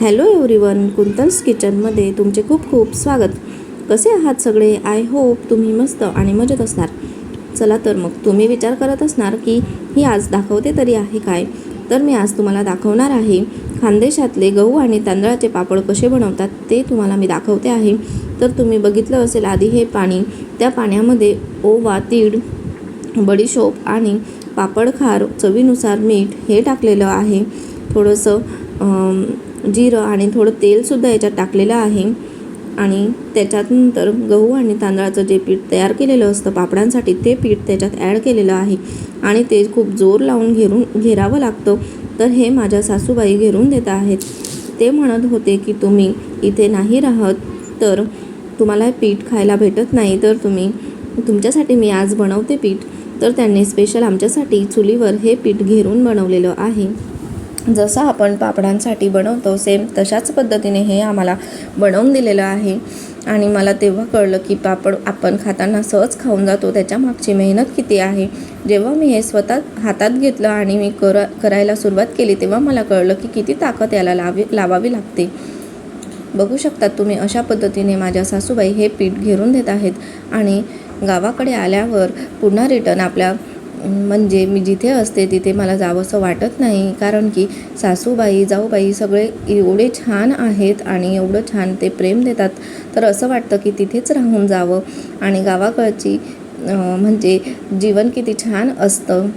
Hello everyone कुंतल्स किचनमध्ये तुमचे खूप खूप स्वागत. कसे आहात सगळे? आय होप तुम्ही मस्त आणि मजेत असणार. चला तर मग तुम्ही विचार करत असणार की ही आज दाखवते तरी आहे काय? तर मी आज तुम्हाला दाखवणार आहे खानदेशातले गहू आणि तांदळाचे पापड कसे बनवतात ते तुम्हाला मी दाखवते आहे. तर तुम्ही बघितलं असेल आधी हे पाणी त्या पाण्यामध्ये ओवा तीळ बडीशोप आणि पापड खार चवीनुसार मीठ हे टाकलेलं आहे. थोडंसं जिरं आणि थोडं तेलसुद्धा याच्यात टाकलेलं आहे. आणि त्याच्यात नंतर गहू आणि तांदळाचं जे पीठ तयार केलेलं असतं पापडांसाठी ते पीठ त्याच्यात ॲड केलेलं आहे. आणि ते खूप जोर लावून घेरून घेरावं लागतं. तर हे माझ्या सासूबाई घेरून देत आहेत. ते म्हणत होते की तुम्ही इथे नाही राहत तर तुम्हाला पीठ खायला भेटत नाही तर तुम्ही तुमच्यासाठी मी आज बनवते पीठ. तर त्यांनी स्पेशल आमच्यासाठी चुलीवर हे पीठ घेरून बनवलेलं आहे. जसं आपण पापडांसाठी बनवतो सेम तशाच पद्धतीने हे आम्हाला बनवून दिलेलं आहे. आणि मला तेव्हा कळलं की पापड आपण खाताना सहज खाऊन जातो त्याच्या मागची मेहनत किती आहे. जेव्हा मी हे स्वतः हातात घेतलं आणि मी कर करायला सुरुवात केली तेव्हा मला कळलं की किती ताकद याला लावी लावावी लागते. बघू शकतात तुम्ही अशा पद्धतीने माझ्या सासूबाई हे पीठ घेरून देत आहेत. आणि गावाकडे आल्यावर पुन्हा रिटर्न आपल्या म्हणजे मी जिथे असते तिथे मला जावंसं वाटत नाही. कारण की सासूबाई जाऊबाई सगळे एवढे छान आहेत आणि एवढं छान ते प्रेम देतात. तर असं वाटतं की तिथेच राहून जावं. आणि गावाकडची म्हणजे जीवन किती छान असतं.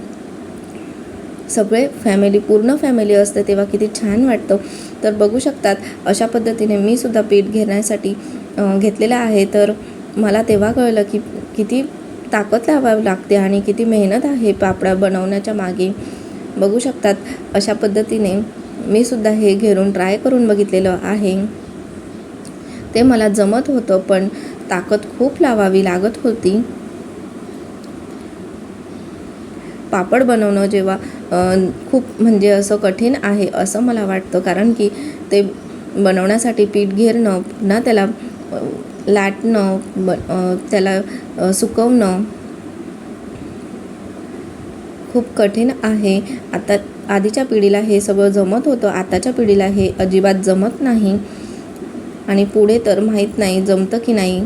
सगळे फॅमिली पूर्ण फॅमिली असते तेव्हा किती छान वाटतं. तर बघू शकतात अशा पद्धतीने मी सुद्धा पीठ घेण्यासाठी घेतलेलं आहे. तर मला तेव्हा कळलं की किती ताकद लावावी लागते आणि किती मेहनत आहे पापडा बनवण्याच्या मागे बघू शकतात. अशा पद्धतीने मी सुद्धा हे घेरून ट्राय करून बघितलेलं आहे. ते मला जमत होतं पण ताकद खूप लावावी लागत होती. पापड बनवणं जेव्हा खूप म्हणजे असं कठीण आहे असं मला वाटतं कारण की ते बनवण्यासाठी पीठ घेरणं पुन्हा त्याला लाटणं ब त्याला सुकवणं खूप कठीण आहे. आता आधीच्या पिढीला हे सगळं जमत होतं. आताच्या पिढीला हे अजिबात जमत नाही. आणि पुढे तर माहीत नाही जमतं की नाही.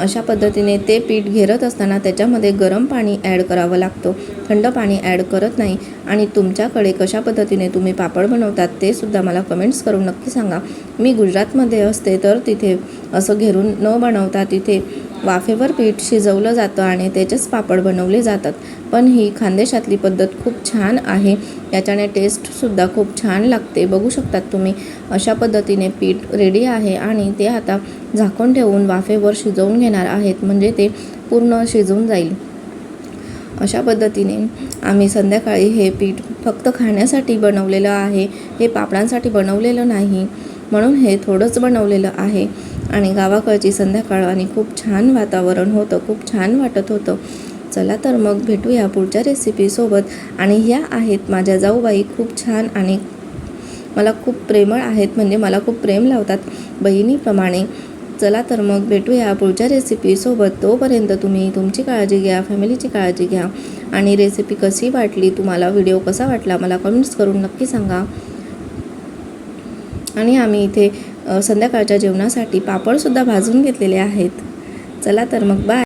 अशा पद्धतीने ते पीठ घेरत असताना त्याच्यामध्ये गरम पाणी ॲड करावं लागतं. थंड पाणी ॲड करत नाही आणि तुमच्याकडे कशा पद्धतीने तुम्ही पापड बनवतात ते सुद्धा मला कमेंट्स करून नक्की सांगा. मी गुजरातमध्ये असते तर तिथे असं घेरून न बनवता तिथे वाफेवर पीठ शिजवलं जातं आणि त्याचेच पापड बनवले जातात. पण ही खानदेशातली पद्धत खूप छान आहे. याच्याने टेस्टसुद्धा खूप छान लागते. बघू शकतात तुम्ही अशा पद्धतीने पीठ रेडी आहे आणि ते आता झाकून ठेवून वाफेवर शिजवून घेणार आहेत. म्हणजे ते पूर्ण शिजून जाईल. अशा पद्धतीने आम्ही संध्याकाळी हे पीठ फक्त खाण्यासाठी बनवलेलं आहे. हे पापडांसाठी बनवलेलं नाही. म्हणून हे थोडंच बनवलेलं आहे. आणि गावाकडची संध्याकाळ आणि खूप छान वातावरण होतं खूप छान वाटत होतं. चला तर मग भेटूया पुढच्या रेसिपीसोबत आणि ह्या आहेत माझ्या जाऊबाई खूप छान आणि मला खूप प्रेमळ आहेत म्हणजे मला खूप प्रेम लावतात बहिणीप्रमाणे. चला तर मग भेटूया पुढच्या रेसिपीसोबत तोपर्यंत तुम्ही तुमची काळजी घ्या फॅमिलीची काळजी घ्या. आणि रेसिपी कशी वाटली तुम्हाला व्हिडिओ कसा वाटला मला कमेंट्स करून नक्की सांगा. आणि आम्ही इथे संध्याकाळच्या जेवणासाठी पापडसुद्धा भाजून घेतलेले आहेत. चला तर मग बाय